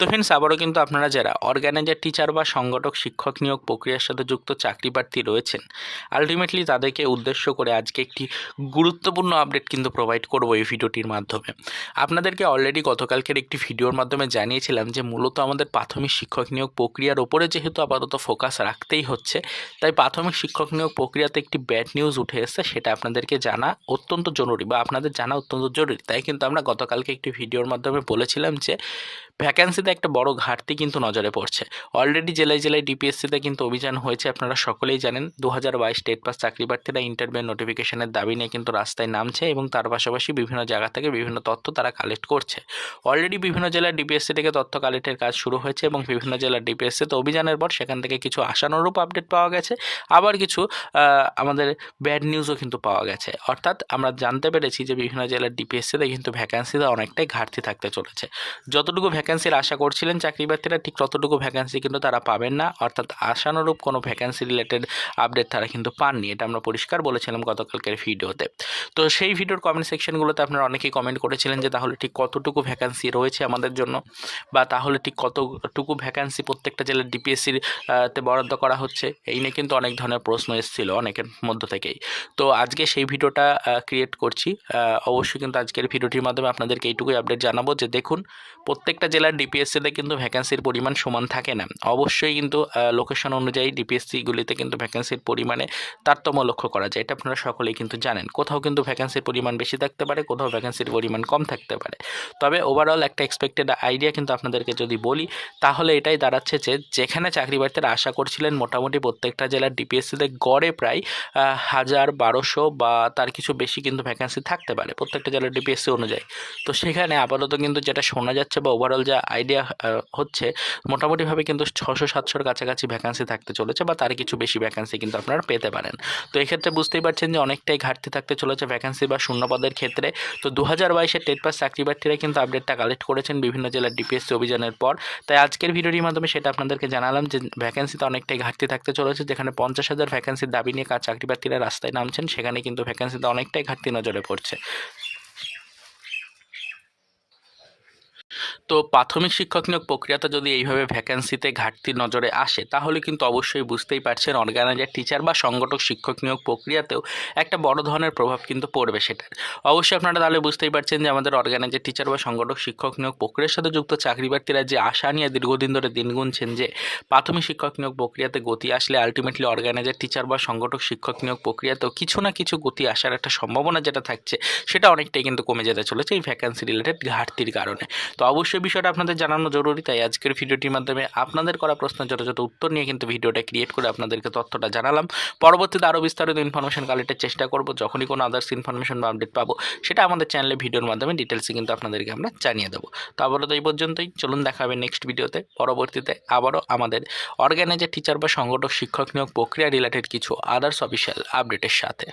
তো ফ্রেন্ডস আবারও কিন্তু আপনারা যারা অর্গানাইজার টিচার বা সংগঠক, শিক্ষক নিয়োগ প্রক্রিয়ার সাথে যুক্ত চাকরি প্রার্থী রয়েছেন আলটিমেটলি তাদেরকে উদ্দেশ্য করে আজকে একটি গুরুত্বপূর্ণ আপডেট কিন্তু প্রোভাইড করব এই ভিডিওটির মাধ্যমে। আপনাদেরকে অলরেডি গতকালকের একটি ভিডিওর মাধ্যমে জানিয়েছিলাম যে, মূলত আমাদের প্রাথমিক শিক্ষক নিয়োগ প্রক্রিয়ার ওপরে যেহেতু আপাতত ফোকাস রাখতেই হচ্ছে, তাই প্রাথমিক শিক্ষক নিয়োগ প্রক্রিয়াতে একটি ব্যাড নিউজ উঠে এসেছে, সেটা আপনাদেরকে জানা অত্যন্ত জরুরি বা আপনাদের জানা অত্যন্ত জরুরি। তাই কিন্তু আমরা গতকালকে একটি ভিডিওর মাধ্যমে বলেছিলাম যে ভ্যাকান্সিতে একটা বড় ঘাটতি কিন্তু নজরে পড়ছে। অলরেডি জেলায় জেলায় ডিপিএসসিতে কিন্তু অভিযান হয়েছে, আপনারা সকলেই জানেন। দু হাজার বাইশ স্টেট পাস চাকরি প্রার্থীরা ইন্টারভিউ নোটিফিকেশনের দাবি নিয়ে কিন্তু রাস্তায় নামছে এবং তার পাশাপাশি বিভিন্ন জায়গা থেকে বিভিন্ন তথ্য তারা কালেক্ট করছে। অলরেডি বিভিন্ন জেলার ডিপিএসসি থেকে তথ্য কালেক্টের কাজ শুরু হয়েছে এবং বিভিন্ন জেলার ডিপিএসসিতে অভিযানের পর সেখান থেকে কিছু আশানুরূপ আপডেট পাওয়া গেছে। আবার কিছু আমাদের ব্যাড নিউজও কিন্তু পাওয়া গেছে। অর্থাৎ আমরা জানতে পেরেছি যে বিভিন্ন জেলার ডিপিএসসিতে কিন্তু ভ্যাকান্সিতে অনেকটাই ঘাটতি থাকতে চলেছে। যতটুকু ভ্যাকান্সির আশা করছিলেন চাকরি প্রার্থীরা, ঠিক ততটুকু ভ্যাকান্সি কিন্তু তারা পাবেন না। অর্থাৎ আশানুরূপ কোনো ভ্যাকান্সি রিলেটেড আপডেট তারা কিন্তু পাননি। এটা আমরা পরিষ্কার বলেছিলাম গতকালকের ভিডিওতে। তো সেই ভিডিওর কমেন্ট সেকশনগুলোতে আপনারা অনেকেই কমেন্ট করেছিলেন যে, তাহলে ঠিক কতটুকু ভ্যাকান্সি রয়েছে আমাদের জন্য? বা তাহলে ঠিক কতটুকু ভ্যাকান্সি প্রত্যেকটা জেলার ডিপিএসসির তে বরাদ্দ করা হচ্ছে? এই নিয়ে কিন্তু অনেক ধরনের প্রশ্ন এসেছিল অনেকের মধ্য থেকেই। তো আজকে সেই ভিডিওটা ক্রিয়েট করছি। অবশ্যই কিন্তু আজকের ভিডিওটির মাধ্যমে আপনাদেরকে এইটুকুই আপডেট জানাব যে, দেখুন, প্রত্যেকটা জেলার ডিপিএসসিতে কিন্তু ভ্যাকেন্সির পরিমাণ সমান থাকে না। অবশ্যই কিন্তু লোকেশন অনুযায়ী ডিপিএসসিগুলিতে কিন্তু ভ্যাকেন্সির পরিমাণে তারতম্য লক্ষ্য করা যায়, এটা আপনারা সকলেই কিন্তু জানেন। কোথাও কিন্তু ভ্যাকেন্সির পরিমাণ বেশি থাকতে পারে, কোথাও ভ্যাকেন্সির পরিমাণ কম থাকতে পারে। তবে ওভারঅল একটা এক্সপেক্টেড আইডিয়া কিন্তু আপনাদেরকে যদি বলি, তাহলে এটাই দাঁড়াচ্ছে যে, যেখানে চাকরি প্রার্থীরা আশা করছিলেন মোটামুটি প্রত্যেকটা জেলার ডিপিএসসিতে গড়ে প্রায় হাজার বারোশো বা তার কিছু বেশি কিন্তু ভ্যাকেন্সি থাকতে পারে প্রত্যেকটা জেলার ডিপিএসসি অনুযায়ী। তো সেখানে আপাতত কিন্তু যেটা শোনা যাচ্ছে বা ওভারঅল যা আইডিয়া হচ্ছে মোটামুটিভাবে কিন্তু ছশো সাতশোর কাছাকাছি ভ্যাকান্সি থাকতে চলেছে বা তার কিছু বেশি ভ্যাকান্সি কিন্তু আপনারা পেতে পারেন। তো এক্ষেত্রে বুঝতেই পারছেন যে অনেকটাই ঘাটতি থাকতে চলেছে ভ্যাকান্সি বা শূন্যপদের ক্ষেত্রে। তো দু হাজার বাইশের টেট পাস চাকরি প্রার্থীরা কিন্তু আপডেটটা কালেক্ট করেছেন বিভিন্ন জেলার ডিপিএসসি অভিযানের পর। তাই আজকের ভিডিওটির মাধ্যমে সেটা আপনাদেরকে জানালাম যে ভ্যাকেন্সিতে অনেকটাই ঘাটতি থাকতে চলেছে। যেখানে পঞ্চাশ হাজার ভ্যাকেন্সির দাবি নিয়ে কাজ চাকরি প্রার্থীরা রাস্তায় নামছেন, সেখানে কিন্তু ভ্যাকেন্সিতে অনেকটাই ঘাটতি নজরে পড়ছে। তো প্রাথমিক শিক্ষক নিয়োগ প্রক্রিয়াতে যদি এইভাবে ভ্যাকেন্সিতে ঘাটতি নজরে আসে, তাহলে কিন্তু অবশ্যই বুঝতেই পারছেন অর্গানাইজার টিচার বা সংগঠক শিক্ষক নিয়োগ প্রক্রিয়াতেও একটা বড় ধরনের প্রভাব কিন্তু পড়বে সেটার। অবশ্যই আপনারা তাহলে বুঝতেই পারছেন যে আমাদের অর্গানাইজার টিচার বা সংগঠক শিক্ষক নিয়োগ প্রক্রিয়ার সাথে যুক্ত চাকরি প্রার্থীরা যে আশা নিয়ে দীর্ঘদিন ধরে দিন গুনছেন যে প্রাথমিক শিক্ষক নিয়োগ প্রক্রিয়াতে গতি আসলে আলটিমেটলি অর্গানাইজার টিচার বা সংগঠক শিক্ষক নিয়োগ প্রক্রিয়াতেও কিছু না কিছু গতি আসার একটা সম্ভাবনা যেটা থাকছে, সেটা অনেকটাই কিন্তু কমে যেতে চলেছে এই ভ্যাকেন্সি রিলেটেড ঘাটতির কারণে। তো অবশ্যই বিষয়টা আপনাদের জানানো জরুরি, তাই আজকের ভিডিওটির মাধ্যমে আপনাদের করা প্রশ্নের যথাযথ উত্তর নিয়ে কিন্তু ভিডিওটা ক্রিয়েট করে আপনাদেরকে তথ্যটা জানালাম। পরবর্তীতে আরও বিস্তারিত ইনফরমেশন কালেক্টের চেষ্টা করব, যখনই কোনো আদার্স ইনফরমেশন বা আপডেট পাবো, সেটা আমাদের চ্যানেলে ভিডিওর মাধ্যমে ডিটেলসে কিন্তু আপনাদেরকে আমরা জানিয়ে দেবো। তো আপাতত এই পর্যন্তই, চলুন দেখা হবে নেক্সট ভিডিওতে। পরবর্তীতে আবারও আমাদের অর্গানাইজার টিচার বা সংগঠক, শিক্ষক নিয়োগ প্রক্রিয়া রিলেটেড কিছু আদার্স অফিসিয়াল আপডেটের সাথে।